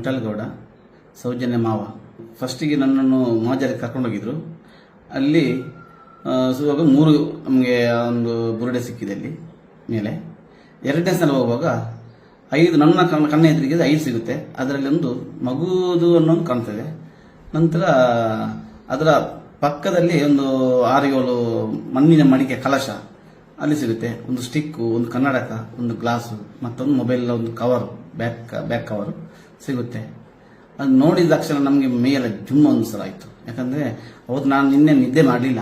ವಿಠಲ್ಗೌಡ ಸೌಜನ್ಯ ಮಾವ. ಫಸ್ಟಿಗೆ ನನ್ನನ್ನು ಮಾಜಾರಿಗೆ ಕರ್ಕೊಂಡೋಗಿದ್ರು ಅಲ್ಲಿ ಆ, ಸುವಾಗ ಮೂರು ನಮಗೆ ಒಂದು ಬುರುಡೆ ಸಿಕ್ಕಿದೆ ಅಲ್ಲಿ ಮೇಲೆ. ಎರಡನೇ ಸಲ ಹೋಗುವಾಗ ಐದು ನನ್ನ ಕಣ್ಣ ಕಣ್ಣ ಎದುರಿಗೆ ಐದು ಸಿಗುತ್ತೆ. ಅದರಲ್ಲಿ ಒಂದು ಮಗುದು ಅನ್ನೋದು ಕಾಣ್ತದೆ. ನಂತರ ಅದರ ಪಕ್ಕದಲ್ಲಿ ಒಂದು ಆರು ಏಳು ಮಣ್ಣಿನ ಮಡಿಕೆ ಕಲಶ ಅಲ್ಲಿ ಸಿಗುತ್ತೆ. ಒಂದು ಸ್ಟಿಕ್ಕು ಒಂದು ಕನ್ನಡಕ ಒಂದು ಗ್ಲಾಸು ಮತ್ತೊಂದು ಮೊಬೈಲ್ ಒಂದು ಕವರ್ ಬ್ಯಾಕ್ ಬ್ಯಾಕ್ ಕವರು. ಸಿಗುತ್ತೆ. ಅದು ನೋಡಿದ ತಕ್ಷಣ ನಮಗೆ ಮೇಲೆ ಜುಮ್ ಸಲ ಆಯಿತು ಯಾಕಂದರೆ ಅವತ್ತು ನಾನು ನಿನ್ನೆ ನಿದ್ದೆ ಮಾಡಲಿಲ್ಲ.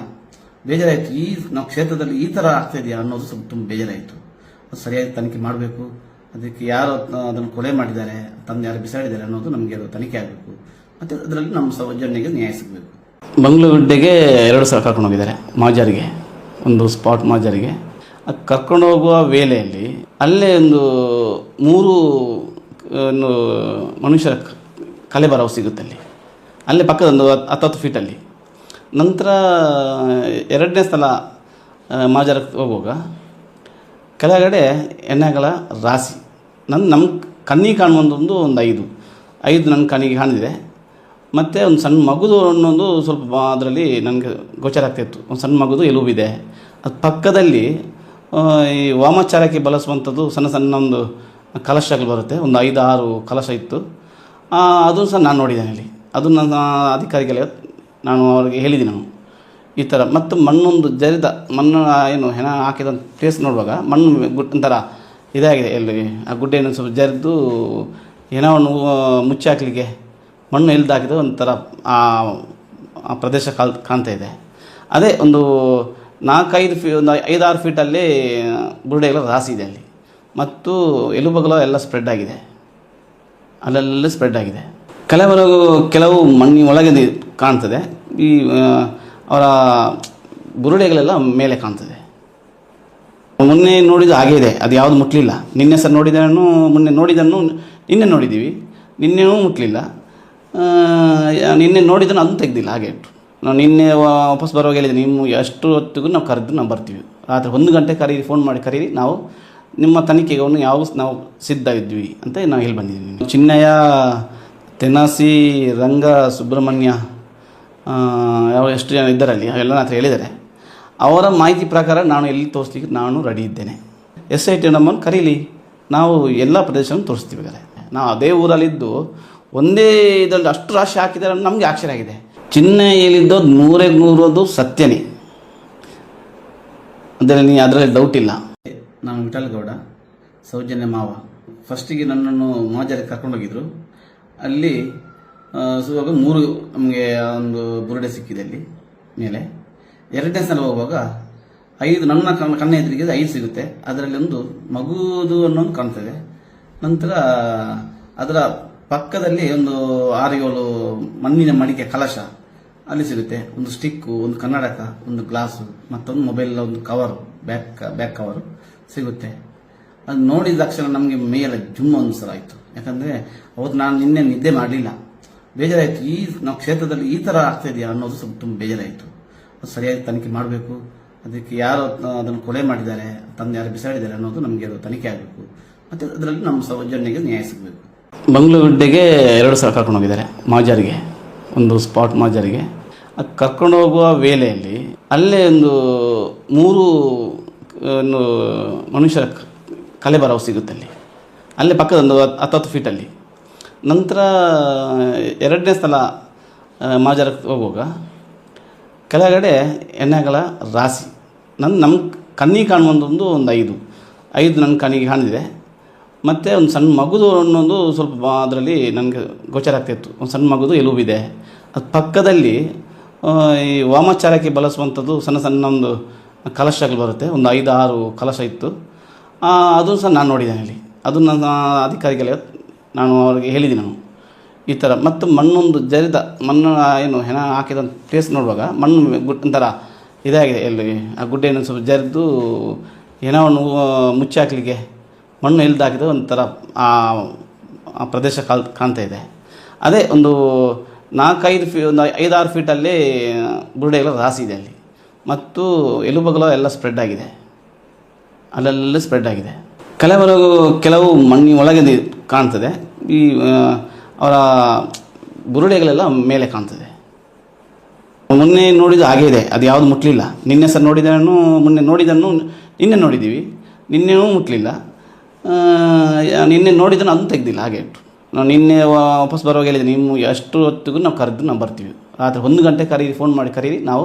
ಬೇಜಾರಾಯಿತು. ಈ ನಾವು ಕ್ಷೇತ್ರದಲ್ಲಿ ಈ ಥರ ಆಗ್ತಾ ಇದೆಯಾ ಅನ್ನೋದು ಸ್ವಲ್ಪ ತುಂಬ ಬೇಜಾರಾಯಿತು. ಅದು ಸರಿಯಾಗಿ ತನಿಖೆ ಮಾಡಬೇಕು. ಅದಕ್ಕೆ ಯಾರು ಅದನ್ನು ಕೊಲೆ ಮಾಡಿದ್ದಾರೆ, ತಂದು ಯಾರು ಬಿಸಾಡಿದ್ದಾರೆ ಅನ್ನೋದು ನಮಗೆ ಅದು ತನಿಖೆ ಆಗಬೇಕು. ಮತ್ತು ಅದರಲ್ಲಿ ನಮ್ಮ ಸೌಜನ್ಯಗೆ ನ್ಯಾಯ ಸಿಗಬೇಕು. ಬಂಗ್ಲಗುಡ್ಡೆಗೆ ಎರಡು ಸಲ ಕರ್ಕೊಂಡು ಹೋಗಿದ್ದಾರೆ, ಮಾಜಾರಿಗೆ. ಒಂದು ಸ್ಪಾಟ್ ಮಾಜಾರಿಗೆ. ಕರ್ಕೊಂಡು ಹೋಗುವ ವೇಳೆಯಲ್ಲಿ ಅಲ್ಲೇ ಒಂದು ಮೂರು ಮನುಷ್ಯರ ಕಲೆಬರವು ಕಲೆ ಬರವು ಸಿಗುತ್ತೆ ಅಲ್ಲಿ ಅಲ್ಲೇ ಪಕ್ಕದ ಒಂದು ಹತ್ತು ಫೀಟಲ್ಲಿ. ನಂತರ ಎರಡನೇ ಸ್ಥಳ ಮಾಜರಕ್ಕೆ ಹೋಗುವಾಗ ಕೆಳಗಡೆ ಎಣ್ಣೆಗಳ ರಾಶಿ. ನನ್ನ ನಮ್ಮ ಕಣ್ಣಿಗೆ ಕಾಣುವಂಥದ್ದು ಒಂದು ಐದು. ಐದು ನನ್ನ ಕಣ್ಣಿಗೆ ಕಾಣಿದೆ. ಮತ್ತು ಒಂದು ಸಣ್ಣ ಮಗುದು ಅನ್ನೋದು ಸ್ವಲ್ಪ ಅದರಲ್ಲಿ ನನಗೆ ಗೋಚರ ಆಗ್ತಿತ್ತು. ಒಂದು ಸಣ್ಣ ಮಗುದು ಎಲುಬಿದೆ. ಅದು ಪಕ್ಕದಲ್ಲಿ ಈ ವಾಮಾಚಾರಕ್ಕೆ ಬಳಸುವಂಥದ್ದು ಸಣ್ಣ ಸಣ್ಣ ಒಂದು ಕಲಶಗಳು ಬರುತ್ತೆ. ಒಂದು ಐದು ಆರು ಕಲಶ ಇತ್ತು. ಅದು ಸಹ ನಾನು ನೋಡಿದ್ದೇನೆ ಅಲ್ಲಿ. ಅದು ನನ್ನ ಅಧಿಕಾರಿಗಳಿಗೆ ನಾನು ಅವರಿಗೆ ಹೇಳಿದ್ದೀನಿ ನಾನು. ಈ ಥರ ಮತ್ತು ಮಣ್ಣೊಂದು ಜರಿದ, ಮಣ್ಣು ಏನು ಹೆಣ ಹಾಕಿದ ಪ್ಲೇಸ್ ನೋಡುವಾಗ ಮಣ್ಣು ಗುಡ್, ಒಂಥರ ಇದಾಗಿದೆ ಎಲ್ಲಿ ಆ ಗುಡ್ಡೆಯನ್ನು ಸ್ವಲ್ಪ ಜರಿದು ಹೆಣವನ್ನು ಮುಚ್ಚಿ ಹಾಕಲಿಕ್ಕೆ ಮಣ್ಣು ಎಲ್ದು ಹಾಕಿದ ಒಂಥರ ಆ ಆ ಪ್ರದೇಶ ಕಾಲ್, ಕಾಣ್ತಾ ಇದೆ. ಅದೇ ಒಂದು ನಾಲ್ಕೈದು ಫೀ, ಒಂದು ಐದಾರು ಫೀಟಲ್ಲಿ ಬುರುಡೆಗಳ ರಾಸಿ ಇದೆ ಅಲ್ಲಿ. ಮತ್ತು ಎಲುಬಗಲ ಎಲ್ಲ ಸ್ಪ್ರೆಡ್ ಆಗಿದೆ. ಅಲ್ಲೆಲ್ಲ ಸ್ಪ್ರೆಡ್ ಆಗಿದೆ. ಕೆಲವರು ಕೆಲವು ಮಣ್ಣಿನ ಒಳಗೆ ಕಾಣ್ತದೆ. ಈ ಅವರ ಬುರುಡೆಗಳೆಲ್ಲ ಮೇಲೆ ಕಾಣ್ತದೆ. ಮೊನ್ನೆ ನೋಡಿದ ಹಾಗೆ ಇದೆ. ಅದು ಯಾವುದು ಮುಟ್ಲಿಲ್ಲ. ನಿನ್ನೆ ಸರ್ ನೋಡಿದನು ಮೊನ್ನೆ ನೋಡಿದನ್ನು ನಿನ್ನೆ ನೋಡಿದ್ದೀವಿ. ನಿನ್ನೆನೂ ಮುಟ್ಲಿಲ್ಲ. ನಿನ್ನೆ ನೋಡಿದನು ಅದನ್ನು ತೆಗ್ದಿಲ್ಲ. ಹಾಗೆ ಇಟ್ಟು. ನಾವು ನಿನ್ನೆ ವಾಪಸ್ ಬರುವಾಗ ಹೇಳಿದೆ, ನಿಮ್ಮ ಎಷ್ಟು ಹೊತ್ತಿಗೂ ನಾವು ಕರೆದು ನಾವು ಬರ್ತೀವಿ. ರಾತ್ರಿ ಒಂದು ಗಂಟೆ ಕರೀರಿ ಫೋನ್ ಮಾಡಿ ಕರೀರಿ. ನಾವು ನಿಮ್ಮ ತನಿಖೆಗೆ ಅವನು ಯಾವ ನಾವು ಸಿದ್ಧ ಇದ್ವಿ ಅಂತ ನಾವು ಹೇಳಿ ಬಂದಿದ್ದೀವಿ. ಚಿನ್ನಯ ತೆನಾಸಿ, ರಂಗ, ಸುಬ್ರಹ್ಮಣ್ಯ ಯಾವ ಎಷ್ಟು ಜನ ಇದ್ದಾರಲ್ಲಿ ಅವೆಲ್ಲ ನಾತ್ರ ಹತ್ರ ಹೇಳಿದ್ದಾರೆ. ಅವರ ಮಾಹಿತಿ ಪ್ರಕಾರ ನಾನು ಎಲ್ಲಿ ತೋರಿಸ್ಲಿಕ್ಕೆ ನಾನು ರೆಡಿ ಇದ್ದೇನೆ. ಎಸ್ ಐ ಟಿ ನಮ್ಮನ್ನು ಕರೀಲಿ. ನಾವು ಎಲ್ಲ ಪ್ರದೇಶವನ್ನು ತೋರಿಸ್ತೀವಿ ಬೇಕಾದ್ರೆ ನಾವು ಅದೇ ಊರಲ್ಲಿದ್ದು ಒಂದೇ ಇದರಲ್ಲಿ ಅಷ್ಟು ರಾಶಿ ಹಾಕಿದ್ದಾರೆ ನಮಗೆ ಆಶ್ಚರ್ಯ ಆಗಿದೆ. ಚಿನ್ನ ಹೇಳಿದ್ದು ನೂರೇ ನೂರದು ಸತ್ಯನೇ. ಅದರಲ್ಲಿ ಅದರಲ್ಲಿ ಡೌಟ್ ಇಲ್ಲ. ನಾನು ವಿಠಲ್ಗೌಡ, ಸೌಜನ್ಯ ಮಾವ. ಫಸ್ಟಿಗೆ ನನ್ನನ್ನು ಮಾಜಾರಿಗೆ ಕರ್ಕೊಂಡೋಗಿದ್ರು ಅಲ್ಲಿ ಸುವಾಗ ಮೂರು ನಮಗೆ ಒಂದು ಬುರುಡೆ ಸಿಕ್ಕಿದೆ ಅಲ್ಲಿ, ಮೇಲೆ. ಎರಡನೇ ಸಲ ಹೋಗುವಾಗ ಐದು, ನನ್ನ ಕಣ್ಣ ಕಣ್ಣ ಎದುರಿಗೆ ಐದು ಸಿಗುತ್ತೆ. ಅದರಲ್ಲಿ ಒಂದು ಮಗುದು ಅನ್ನೋದು ಕಾಣ್ತದೆ. ನಂತರ ಅದರ ಪಕ್ಕದಲ್ಲಿ ಒಂದು ಆರು ಏಳು ಮಣ್ಣಿನ ಮಡಿಕೆ ಕಲಶ ಅಲ್ಲಿ ಸಿಗುತ್ತೆ. ಒಂದು ಸ್ಟಿಕ್ಕು, ಒಂದು ಕನ್ನಡಕ, ಒಂದು ಗ್ಲಾಸು, ಮತ್ತೊಂದು ಮೊಬೈಲ್ ಒಂದು ಕವರ್, ಬ್ಯಾಕ್ ಬ್ಯಾಕ್ ಕವರು. ಸಿಗುತ್ತೆ. ಅದು ನೋಡಿದ ತಕ್ಷಣ ನಮಗೆ ಮೇಲೆ ಜುಮ್ ಒಂದು ಸಲ ಆಯಿತು ಯಾಕಂದರೆ ಅವತ್ತು ನಾನು ನಿನ್ನೆ ನಿದ್ದೆ ಮಾಡಲಿಲ್ಲ. ಬೇಜಾರಾಯಿತು. ಈ ನಾವು ಕ್ಷೇತ್ರದಲ್ಲಿ ಈ ಥರ ಆಗ್ತಾ ಇದೆಯಾ ಅನ್ನೋದು ಸ್ವಲ್ಪ ತುಂಬ ಬೇಜಾರಾಯಿತು. ಅದು ಸರಿಯಾಗಿ ತನಿಖೆ ಮಾಡಬೇಕು. ಅದಕ್ಕೆ ಯಾರು ಅದನ್ನು ಕೊಲೆ ಮಾಡಿದ್ದಾರೆ, ತಂದು ಯಾರು ಬಿಸಾಡಿದ್ದಾರೆ ಅನ್ನೋದು ನಮಗೆ ಅದು ತನಿಖೆ ಆಗಬೇಕು. ಮತ್ತು ಅದರಲ್ಲಿ ನಮ್ಮ ಸೌಜನ್ಯಗೆ ನ್ಯಾಯ ಸಿಗಬೇಕು. ಬಂಗ್ಲಗುಡ್ಡೆಗೆ ಎರಡು ಸಲ ಕರ್ಕೊಂಡು ಹೋಗಿದ್ದಾರೆ, ಮಾಜಾರಿಗೆ. ಒಂದು ಸ್ಪಾಟ್ ಮಾಜಾರಿಗೆ. ಅದು ಕರ್ಕೊಂಡು ಹೋಗುವ ವೇಳೆಯಲ್ಲಿ ಅಲ್ಲೇ ಒಂದು ಮೂರು ಮನುಷ್ಯರ ಬರವು ಸಿಗುತ್ತೆ ಅಲ್ಲಿ ಅಲ್ಲೇ ಪಕ್ಕದ ಒಂದು ಹತ್- ಹತ್ತತ್ತು ಫೀಟಲ್ಲಿ ನಂತರ, ಎರಡನೇ ಸ್ಥಳ ಮಾಜರಕ್ಕೆ ಹೋಗುವಾಗ, ಕೆಳಗಡೆ ಎಣ್ಣೆಗಳ ರಾಶಿ. ನನ್ನ ನಮ್ಮ ಕಣ್ಣಿಗೆ ಕಾಣುವಂಥದ್ದು ಒಂದು ಐದು. ಐದು ನನ್ನ ಕಣ್ಣಿಗೆ ಕಾಣಿದೆ. ಮತ್ತು ಒಂದು ಸಣ್ಣ ಮಗುದು ಅನ್ನೋದು ಸ್ವಲ್ಪ ಅದರಲ್ಲಿ ನನಗೆ ಗೋಚರ ಆಗ್ತಿತ್ತು. ಒಂದು ಸಣ್ಣ ಮಗುದು ಎಲುಬಿದೆ. ಅದು ಪಕ್ಕದಲ್ಲಿ ಈ ವಾಮಚಾರಕ್ಕೆ ಬಳಸುವಂಥದ್ದು ಸಣ್ಣ ಸಣ್ಣ ಒಂದು ಕಲಶಗಳು ಬರುತ್ತೆ. ಒಂದು ಐದು ಆರು ಕಲಶ ಇತ್ತು. ಅದು ಸಹ ನಾನು ನೋಡಿದ್ದೇನೆ ಅಲ್ಲಿ. ಅದು ನನ್ನ ಅಧಿಕಾರಿಗಳಿಗೆ ನಾನು ಅವರಿಗೆ ಹೇಳಿದ್ದೀನಿ ನಾನು. ಈ ಥರ. ಮತ್ತು ಮಣ್ಣೊಂದು ಜರಿದ ಮಣ್ಣು ಏನು ಹೆಣ ಹಾಕಿದ ಪ್ಲೇಸ್ ನೋಡುವಾಗ ಮಣ್ಣು ಗುಡ್, ಒಂಥರ ಇದಾಗಿದೆ ಎಲ್ಲಿ ಆ ಗುಡ್ಡೆಯನ್ನು ಸ್ವಲ್ಪ ಜರಿದು ಹೆಣವನ್ನು ಮುಚ್ಚಿ ಹಾಕಲಿಕ್ಕೆ ಮಣ್ಣು ಎಲ್ದು ಹಾಕಿದ ಒಂಥರ ಆ ಆ ಪ್ರದೇಶ ಕಾಲ್, ಕಾಣ್ತಾ ಇದೆ. ಅದೇ ಒಂದು ನಾಲ್ಕೈದು ಫೀ, ಒಂದು ಐದಾರು ಫೀಟಲ್ಲಿ ಬುರುಡೆಗಳ ರಾಸಿ ಇದೆ ಅಲ್ಲಿ. ಮತ್ತು ಎಲುಬಗಲ ಎಲ್ಲ ಸ್ಪ್ರೆಡ್ ಆಗಿದೆ. ಅಲ್ಲೆಲ್ಲ ಸ್ಪ್ರೆಡ್ ಆಗಿದೆ. ಕೆಲವರು ಕೆಲವು ಮಣ್ಣಿನ ಒಳಗೆ ಕಾಣ್ತದೆ. ಈ ಅವರ ಬುರುಡೆಗಳೆಲ್ಲ ಮೇಲೆ ಕಾಣ್ತದೆ. ಮೊನ್ನೆ ನೋಡಿದ ಹಾಗೆ ಇದೆ. ಅದು ಯಾವುದು ಮುಟ್ಲಿಲ್ಲ. ನಿನ್ನೆ ಸರ್ ನೋಡಿದನು ಮೊನ್ನೆ ನೋಡಿದನ್ನು ನಿನ್ನೆ ನೋಡಿದ್ದೀವಿ. ನಿನ್ನೆನೂ ಮುಟ್ಲಿಲ್ಲ. ನಿನ್ನೆ ನೋಡಿದನು ಅದನ್ನು ತೆಗ್ದಿಲ್ಲ. ಹಾಗೆ ಇಟ್ಟು ನಾವು ನಿನ್ನೆ ವಾಪಸ್ ಬರುವಾಗ ಹೇಳಿದೆ, ನಿಮ್ಮ ಎಷ್ಟು ಹೊತ್ತಿಗೂ ನಾವು ಕರೆದು ನಾವು ಬರ್ತೀವಿ. ರಾತ್ರಿ ಒಂದು ಗಂಟೆ ಕರೀರಿ ಫೋನ್ ಮಾಡಿ ಕರೀರಿ. ನಾವು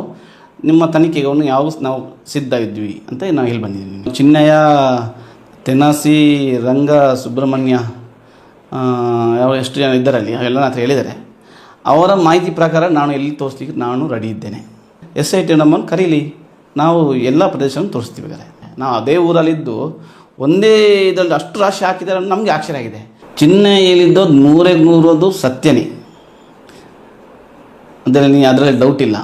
ನಿಮ್ಮ ತನಿಖೆಗೆ ಅವನು ಯಾವ ನಾವು ಸಿದ್ಧ ಇದ್ವಿ ಅಂತ ನಾವು ಹೇಳಿ ಬಂದಿದ್ದೀವಿ. ಚಿನ್ನಯ್ಯ, ತೆನಾಸಿ, ರಂಗ ಸುಬ್ರಹ್ಮಣ್ಯ ಯಾವ ಎಷ್ಟು ಜನ ಇದ್ದಾರಲ್ಲಿ ಅವೆಲ್ಲ ಎಲ್ಲ ಹತ್ರ ಹೇಳಿದ್ದಾರೆ. ಅವರ ಮಾಹಿತಿ ಪ್ರಕಾರ ನಾನು ಎಲ್ಲಿ ತೋರಿಸ್ಲಿಕ್ಕೆ ನಾನು ರೆಡಿ ಇದ್ದೇನೆ. ಎಸ್ ಐ ಟಿ ನಮ್ಮನ್ನು ಕರೀಲಿ. ನಾವು ಎಲ್ಲ ಪ್ರದೇಶವನ್ನು ತೋರಿಸ್ತೀವಿ ಬೇಕಾದ್ರೆ ನಾವು ಅದೇ ಊರಲ್ಲಿದ್ದು ಒಂದೇ ಇದರಲ್ಲಿ ಅಷ್ಟು ರಾಶಿ ಹಾಕಿದ್ದಾರೆ ನಮಗೆ ಆಶ್ಚರ್ಯ ಆಗಿದೆ. ಚಿನ್ನ ಹೇಳಿದ್ದು ನೂರೇ ನೂರದು ಸತ್ಯನೇ. ಅದರಲ್ಲಿ ಅದರಲ್ಲಿ ಡೌಟ್ ಇಲ್ಲ.